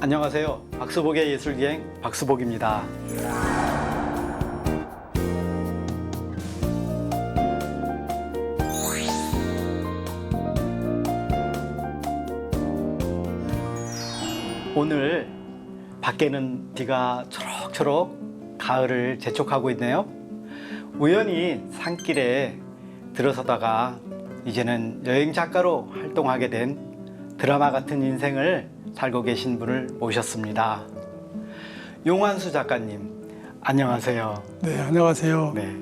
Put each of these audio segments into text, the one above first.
안녕하세요. 박수복의 예술기행 박수복입니다. 오늘 밖에는 비가 초록초록 가을을 재촉하고 있네요. 우연히 산길에 들어서다가 이제는 여행 작가로 활동하게 된 드라마 같은 인생을 살고 계신 분을 모셨습니다. 용환수 작가님, 안녕하세요. 네, 안녕하세요. 네.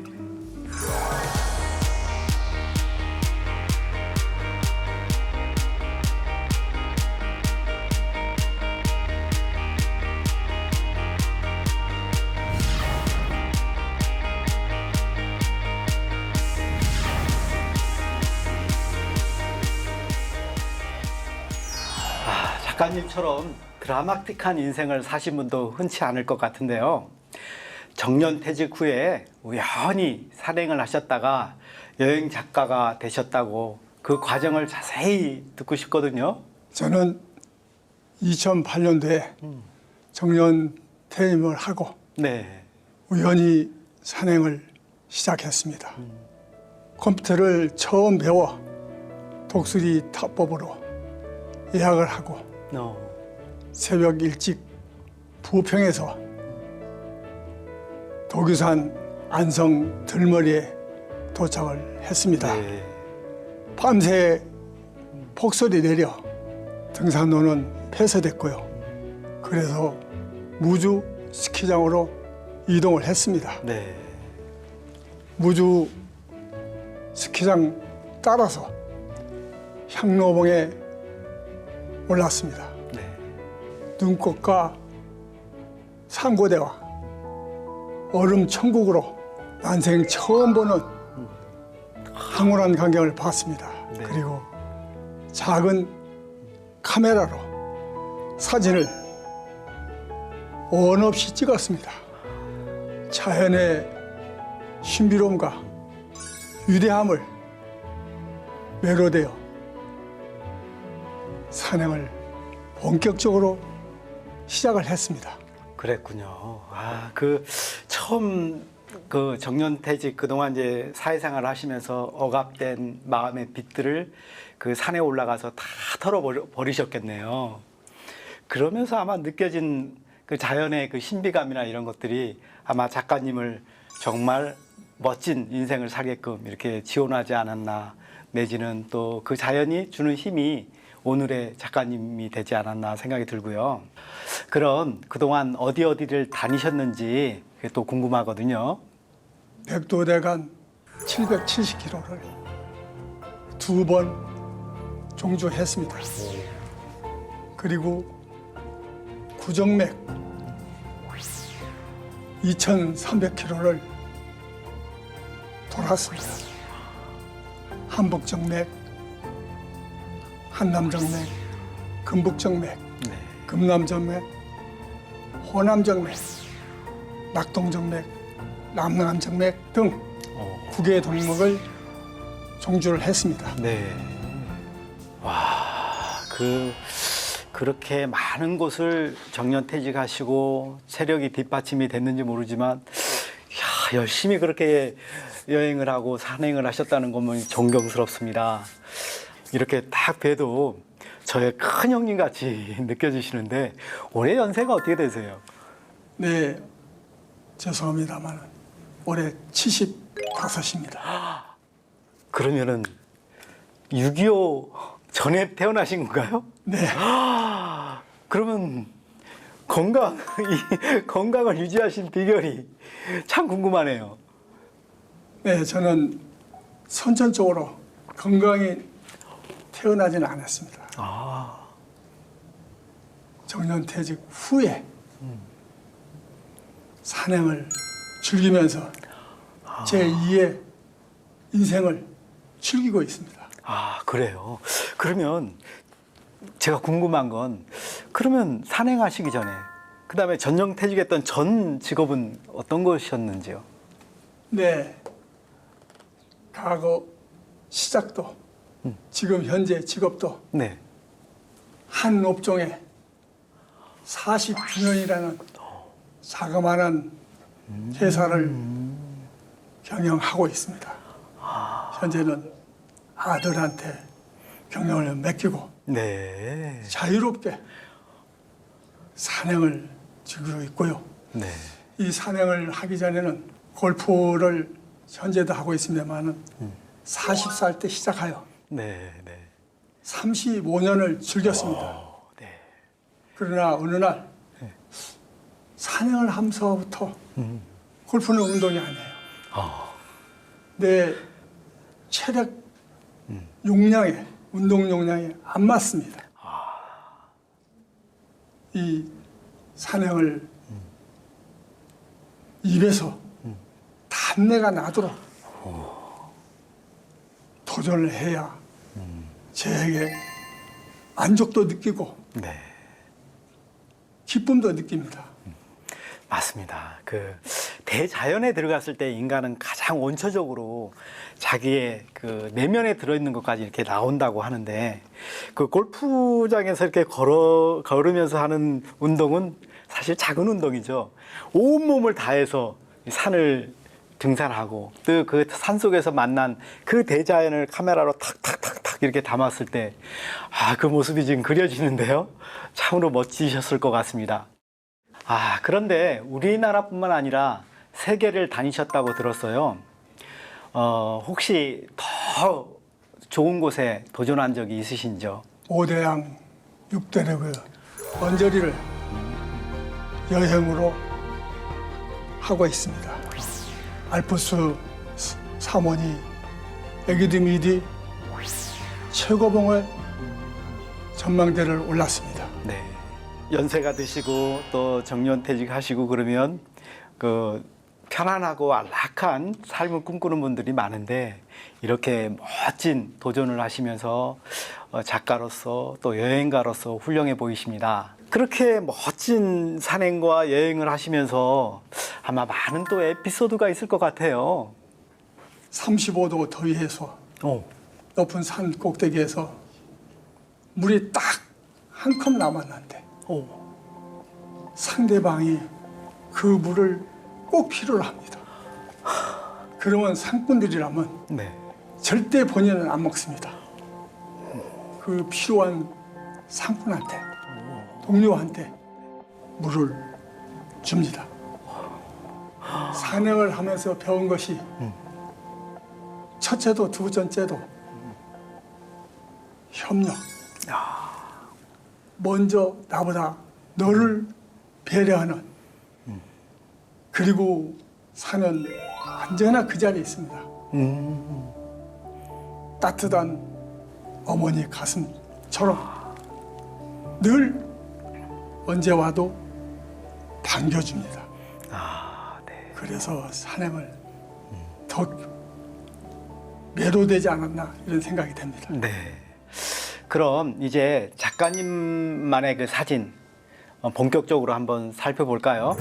작가님처럼 드라마틱한 인생을 사신 분도 흔치 않을 것 같은데요. 정년 퇴직 후에 우연히 산행을 하셨다가 여행 작가가 되셨다고 그 과정을 자세히 듣고 싶거든요. 저는 2008년도에 정년 퇴임을 하고 네. 우연히 산행을 시작했습니다. 컴퓨터를 처음 배워 독수리 타법으로 예약을 하고 어, 새벽 일찍 부평에서 도교산 안성 들머리에 도착을 했습니다. 네. 밤새 폭설이 내려 등산로는 폐쇄됐고요. 그래서 무주 스키장으로 이동을 했습니다. 네. 무주 스키장 따라서 향로봉에 올랐습니다. 네. 눈꽃과 상고대와 얼음 천국으로 난생 처음 보는 황홀한 광경을 봤습니다. 네. 그리고 작은 카메라로 사진을 원 없이 찍었습니다. 자연의 신비로움과 위대함을 매료되어 산행을 본격적으로 시작을 했습니다. 그랬군요. 아, 그 처음 그 정년퇴직 그동안 이제 사회생활 하시면서 억압된 마음의 빛들을 그 산에 올라가서 다 털어버리셨겠네요. 그러면서 아마 느껴진 그 자연의 그 신비감이나 이런 것들이 아마 작가님을 정말 멋진 인생을 살게끔 이렇게 지원하지 않았나 내지는 또 그 자연이 주는 힘이 오늘의 작가님이 되지 않았나 생각이 들고요. 그럼 그동안 어디 어디를 다니셨는지 그게 또 궁금하거든요. 백도대간 770km를 두 번 종주했습니다. 그리고 구정맥 2,300km를 돌았습니다. 한북정맥, 한남정맥, 금북정맥, 네. 금남정맥, 호남정맥, 낙동정맥, 남남정맥 등 어, 9개의 동맥을 종주를 했습니다. 네. 와, 그 그렇게 많은 곳을 정년퇴직하시고 체력이 뒷받침이 됐는지 모르지만 야, 열심히 그렇게 여행을 하고 산행을 하셨다는 것만 존경스럽습니다. 이렇게 딱 봬도 저의 큰 형님 같이 느껴지시는데 올해 연세가 어떻게 되세요? 네, 죄송합니다만 올해 75입니다. 그러면은 6.25 전에 태어나신 건가요? 네, 그러면 건강, 이 건강을 유지하신 비결이 참 궁금하네요. 네, 저는 선천적으로 건강히 태어나지는 않았습니다. 아, 정년퇴직 후에 산행을 즐기면서 제 2의 인생을 즐기고 있습니다. 아, 그래요. 그러면 제가 궁금한 건 그러면 산행하시기 전에 그 다음에 전정퇴직했던 전 직업은 어떤 것이었는지요? 네, 과거 시작도 지금 현재 직업도 네. 한 업종에 40주년이라는 자그마한 회사를 경영하고 있습니다. 현재는 아들한테 경영을 맡기고 네. 자유롭게 산행을 즐기고 있고요. 네. 이 산행을 하기 전에는 골프를 현재도 하고 있습니다만은 40살 때 시작하여 네. 네. 35년을 즐겼습니다. 어, 네. 그러나 어느 날 산행을 하면서부터 골프는 운동이 아니에요. 어. 내 체력 용량에 운동 용량에 안 맞습니다. 이 산행을 입에서 단내가 나도록 도 전을 해야 저에게 만족도 느끼고 네. 기쁨도 느낍니다. 맞습니다. 그 대자연에 들어갔을 때 인간은 가장 원초적으로 자기의 그 내면에 들어있는 것까지 이렇게 나온다고 하는데 그 골프장에서 이렇게 걸어 걸으면서 하는 운동은 사실 작은 운동이죠. 온 몸을 다해서 이 산을 등산하고 또 그 산 속에서 만난 그 대자연을 카메라로 탁탁탁탁 이렇게 담았을 때 아 그 모습이 지금 그려지는데요. 참으로 멋지셨을 것 같습니다. 아, 그런데 우리나라뿐만 아니라 세계를 다니셨다고 들었어요. 어, 혹시 더 좋은 곳에 도전한 적이 있으신지요? 오대양 육대의 그 언저리를 여행으로 하고 있습니다. 알프스 스- 사모니 애기드 미디 최고봉의 전망대를 올랐습니다. 네. 연세가 드시고 또 정년 퇴직하시고 그러면 그 편안하고 안락한 삶을 꿈꾸는 분들이 많은데 이렇게 멋진 도전을 하시면서 어, 작가로서 또 여행가로서 훌륭해 보이십니다. 그렇게 멋진 산행과 여행을 하시면서 아마 많은 또 에피소드가 있을 것 같아요. 35도 더위에서 오. 높은 산 꼭대기에서 물이 딱 한 컵 남았는데 오. 상대방이 그 물을 꼭 필요로 합니다. 그러면 상꾼들이라면 네. 절대 본인은 안 먹습니다. 그 필요한 상꾼한테, 동료한테 물을 줍니다. 산행을 하면서 배운 것이 첫째도 두 번째도 협력. 먼저 나보다 너를 배려하는 그리고 사는 언제나 그 자리에 있습니다. 음. 따뜻한 어머니 가슴처럼 늘 언제 와도 반겨줍니다. 아, 네. 그래서 산행을 더 매료되지 않았나 이런 생각이 됩니다. 네. 그럼 이제 작가님만의 그 사진 어, 본격적으로 한번 살펴볼까요?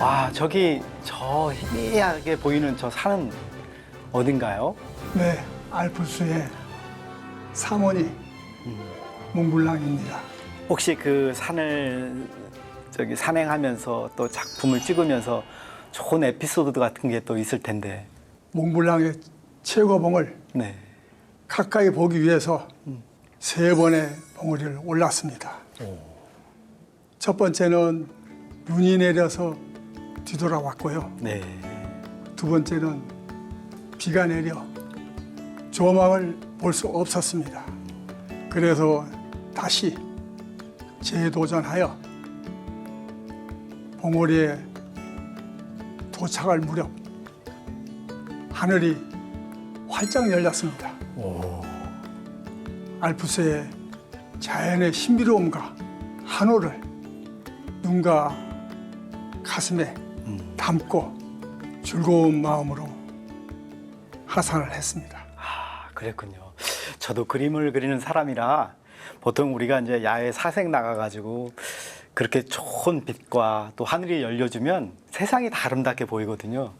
와, 저기 저 희미하게 보이는 저 산은 어딘가요? 네, 알프스의 사모니 몽블랑입니다. 혹시 그 산을 저기 산행하면서 또 작품을 찍으면서 좋은 에피소드 같은 게 또 있을 텐데. 몽블랑의 최고봉을 네. 가까이 보기 위해서 세 번의 봉우리를 올랐습니다. 첫 번째는 눈이 내려서 뒤돌아왔고요. 네. 두 번째는 비가 내려 조망을 볼 수 없었습니다. 그래서 다시 재도전하여 봉우리에 도착할 무렵 하늘이 활짝 열렸습니다. 알프스의 자연의 신비로움과 한호를 눈과 가슴에 담고 즐거운 마음으로 하산을 했습니다. 아, 그랬군요. 저도 그림을 그리는 사람이라 보통 우리가 이제 야외 사색 나가가지고 그렇게 좋은 빛과 또 하늘이 열려주면 세상이 다 아름답게 보이거든요.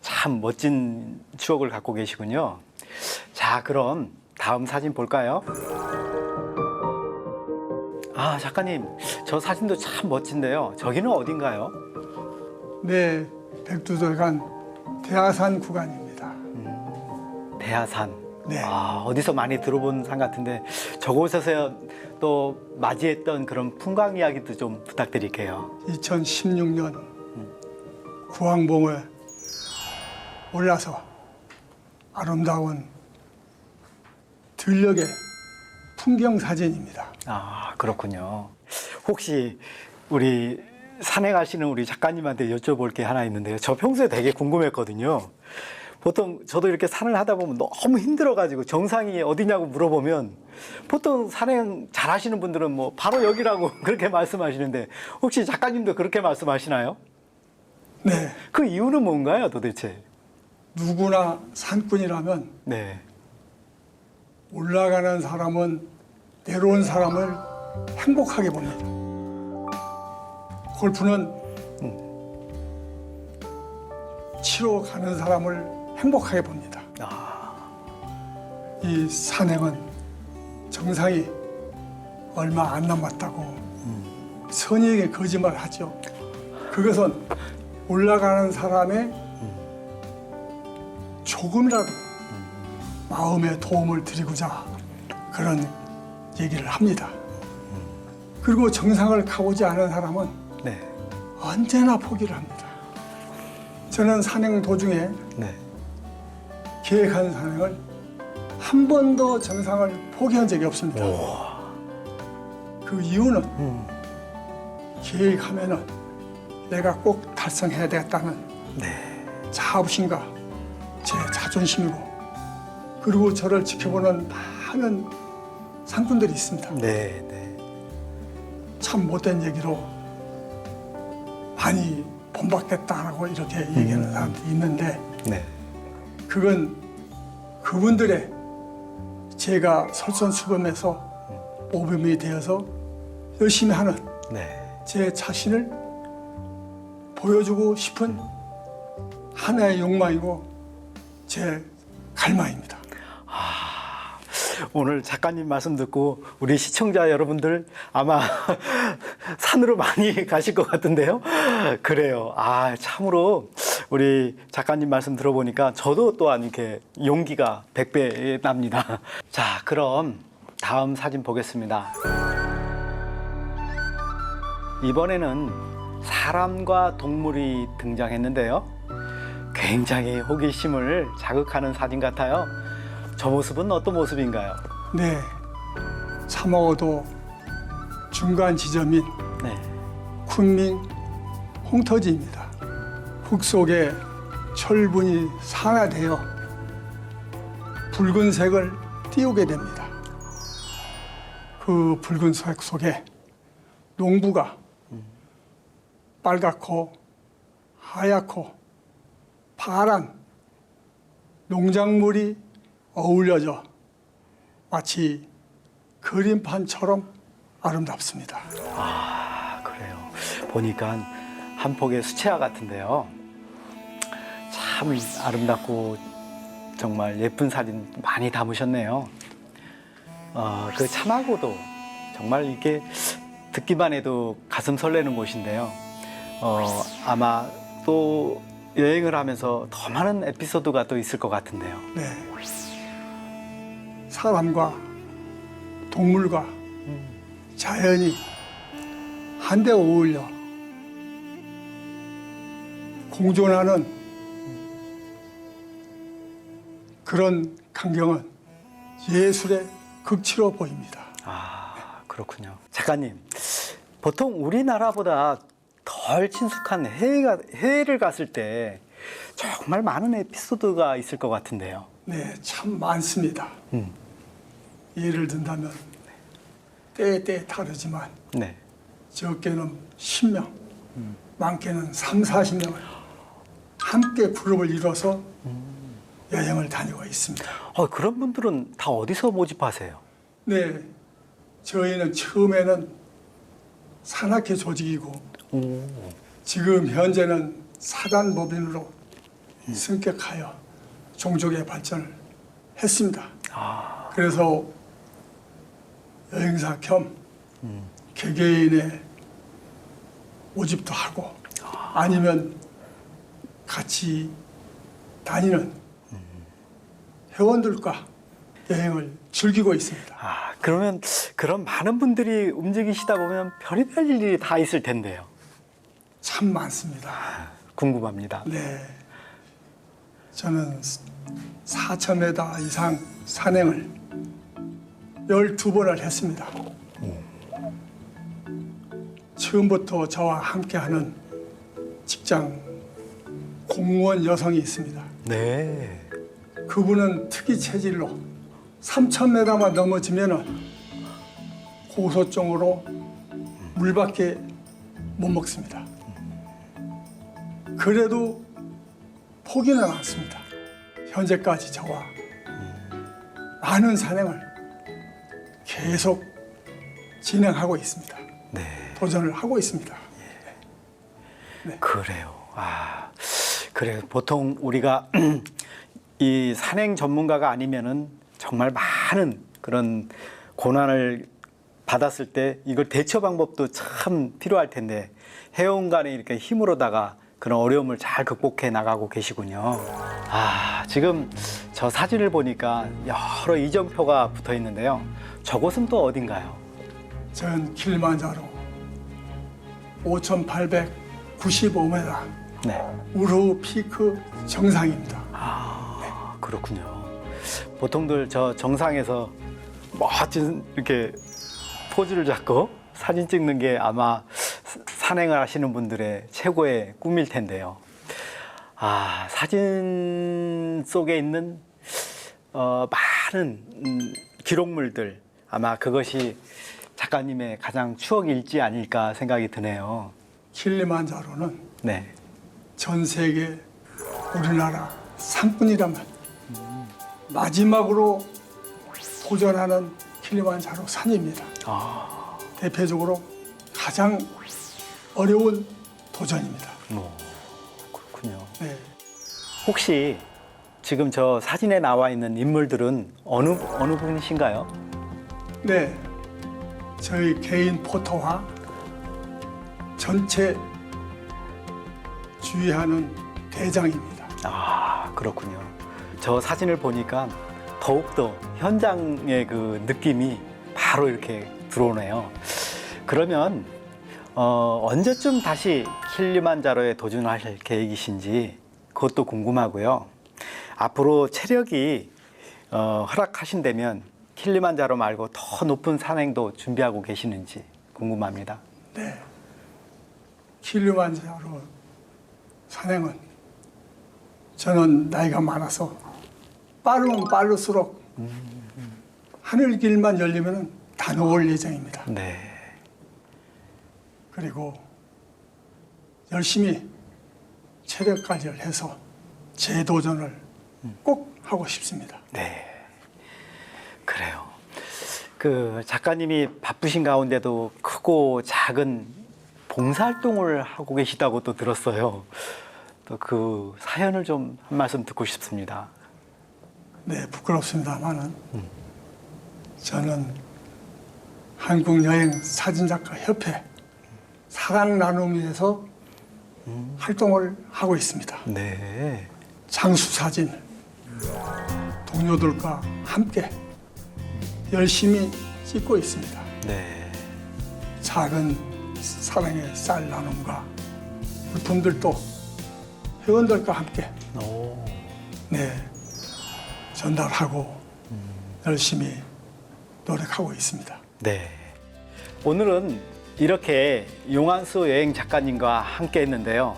참 멋진 추억을 갖고 계시군요. 자, 그럼 다음 사진 볼까요? 아 작가님 저 사진도 참 멋진데요. 저기는 어딘가요? 네, 백두절간 대하산 구간입니다. 대하산. 네. 아, 어디서 많이 들어본 산 같은데 저곳에서 또 맞이했던 그런 풍광 이야기도 좀 부탁드릴게요. 2016년 구황봉에 올라서 아름다운 들녘의 풍경 사진입니다. 아 그렇군요. 혹시 우리 산에 가시는 우리 작가님한테 여쭤볼 게 하나 있는데요. 저 평소에 되게 궁금했거든요. 보통 저도 이렇게 산을 하다 보면 너무 힘들어가지고 정상이 어디냐고 물어보면 보통 산행 잘 하시는 분들은 뭐 바로 여기라고 그렇게 말씀하시는데 혹시 작가님도 그렇게 말씀하시나요? 네, 그 이유는 뭔가요 도대체? 누구나 산꾼이라면 네. 올라가는 사람은 내려온 사람을 행복하게 봅니다. 골프는 치러 가는 사람을 행복하게 봅니다. 아, 이 산행은 정상이 얼마 안 남았다고 선의에게 거짓말 하죠. 그것은 올라가는 사람의 조금이라도 마음에 도움을 드리고자 그런 얘기를 합니다. 그리고 정상을 가보지 않은 사람은 네. 언제나 포기를 합니다. 저는 산행 도중에 네. 계획한 산행을 한 번도 정상을 포기한 적이 없습니다. 그 이유는 음. 계획하면은 내가 꼭 달성해야 되겠다는 네. 자부심과 제 자존심이고 그리고 저를 지켜보는 많은 상꾼들이 있습니다. 네. 네. 참 못된 얘기로 많이 본받겠다라고 이렇게 얘기하는 사람들이 있는데 네. 그건 그분들의 제가 설선수범해서 모범이 되어서 열심히 하는 네. 제 자신을 보여주고 싶은 하나의 욕망이고 제 갈망입니다. 오늘 작가님 말씀 듣고 우리 시청자 여러분들 아마 산으로 많이 가실 것 같은데요. 그래요. 아, 참으로 우리 작가님 말씀 들어보니까 저도 또한 이렇게 용기가 백배 납니다. 자, 그럼 다음 사진 보겠습니다. 이번에는 사람과 동물이 등장했는데요. 굉장히 호기심을 자극하는 사진 같아요. 저 모습은 어떤 모습인가요? 네, 참어도 중간 지점인 네. 쿤밍 홍터지입니다. 흙 속에 철분이 산화되어 붉은색을 띄우게 됩니다. 그 붉은색 속에 농부가 빨갛고 하얗고 파란 농작물이 어울려져 마치 그림판처럼 아름답습니다. 아, 그래요. 보니까 한 폭의 수채화 같은데요. 참 아름답고 정말 예쁜 사진 많이 담으셨네요. 어, 그 참하고도 정말 이게 듣기만 해도 가슴 설레는 곳인데요. 어, 아마 또 여행을 하면서 더 많은 에피소드가 또 있을 것 같은데요. 네. 사람과 동물과 자연이 한데 어울려 공존하는 그런 광경은 예술의 극치로 보입니다. 아, 그렇군요. 작가님, 보통 우리나라보다 덜 친숙한 해외가, 해외를 갔을 때 정말 많은 에피소드가 있을 것 같은데요. 네, 참 많습니다. 음, 예를 든다면 때에 때에 다르지만 네. 적게는 10명, 많게는 3, 40명을 함께 그룹을 이뤄서 여행을 다니고 있습니다. 어, 그런 분들은 다 어디서 모집하세요? 네, 저희는 처음에는 산악회 조직이고 오, 지금 현재는 사단법인으로 승격하여 종족의 발전을 했습니다. 아, 그래서 여행사 겸 개개인의 모집도 하고 아니면 같이 다니는 회원들과 여행을 즐기고 있습니다. 아, 그러면 그런 많은 분들이 움직이시다 보면 별의별 일이 다 있을 텐데요. 참 많습니다. 궁금합니다. 네. 저는 4,000m 이상 산행을 12번을 했습니다. 처음부터 저와 함께하는 직장 공무원 여성이 있습니다. 네. 그분은 특이 체질로 3,000m만 넘어지면은 고소증으로 물밖에 못 먹습니다. 그래도 포기는 않습니다. 현재까지 저와 많은 산행을 계속 진행하고 있습니다. 네. 도전을 하고 있습니다. 그래요. 아, 그래. 보통 우리가 이 산행 전문가가 아니면은 정말 많은 그런 고난을 받았을 때 이걸 대처 방법도 참 필요할 텐데 해운간에 이렇게 힘으로다가 그런 어려움을 잘 극복해 나가고 계시군요. 아, 지금 저 사진을 보니까 여러 이정표가 붙어 있는데요. 저곳은 또 어딘가요? 전 킬만자로 5,895m 네. 우루 피크 정상입니다. 아, 그렇군요. 보통들 저 정상에서 멋진 이렇게 포즈를 잡고 사진 찍는 게 아마 산행을 하시는 분들의 최고의 꿈일 텐데요. 아, 사진 속에 있는 어, 많은 음, 기록물들 아마 그것이 작가님의 가장 추억일지 아닐까 생각이 드네요. 킬리만자로는 네. 전 세계 우리나라 산뿐이라면 마지막으로 도전하는 킬리만자로 산입니다. 아, 대표적으로 가장 어려운 도전입니다. 뭐 그렇군요. 네. 혹시 지금 저 사진에 나와 있는 인물들은 어느 어느 분이신가요? 네. 저희 개인 포토와 전체 주의하는 대장입니다. 아 그렇군요. 저 사진을 보니까 더욱더 현장의 그 느낌이 바로 이렇게 들어오네요. 그러면 어, 언제쯤 다시 킬리만자로에 도전하실 계획이신지 그것도 궁금하고요. 앞으로 체력이 어, 허락하신다면 킬리만자로 말고 더 높은 산행도 준비하고 계시는지 궁금합니다. 네. 킬리만자로 산행은 저는 나이가 많아서 빠르면 빠를수록 하늘 길만 열리면 다녀올 예정입니다. 네. 그리고 열심히 체력 관리를 해서 재도전을 꼭 하고 싶습니다. 네. 그래요. 그 작가님이 바쁘신 가운데도 크고 작은 봉사활동을 하고 계시다고 또 들었어요. 또 그 사연을 좀 한 말씀 듣고 싶습니다. 네, 부끄럽습니다만은 저는 한국 여행 사진작가 협회 사랑 나눔위에서 활동을 하고 있습니다. 네. 장수 사진 동료들과 함께 열심히 찍고 있습니다. 네. 작은 사랑의 쌀 나눔과 물품들도 회원들과 함께 오. 네, 전달하고 열심히 노력하고 있습니다. 네. 오늘은 이렇게 용한수 여행 작가님과 함께 했는데요.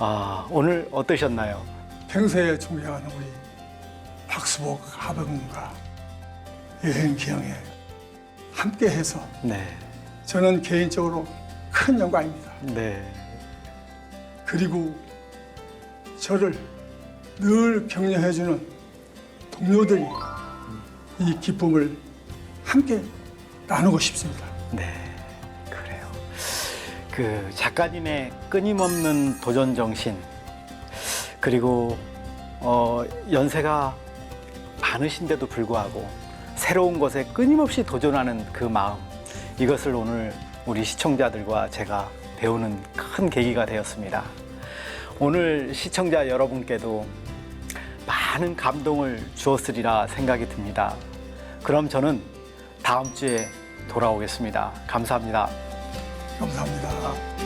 아, 오늘 어떠셨나요? 평소에 존경하는 우리 박수복 하병과 여행 기영에 함께 해서 네. 저는 개인적으로 큰 영광입니다. 네. 그리고 저를 늘 격려해주는 동료들이 이 기쁨을 함께 나누고 싶습니다. 네, 그래요. 그 작가님의 끊임없는 도전 정신 그리고 어, 연세가 많으신데도 불구하고 새로운 것에 끊임없이 도전하는 그 마음 이것을 오늘 우리 시청자들과 제가 배우는 큰 계기가 되었습니다. 오늘 시청자 여러분께도 많은 감동을 주었으리라 생각이 듭니다. 그럼 저는 다음 주에 돌아오겠습니다. 감사합니다. 감사합니다.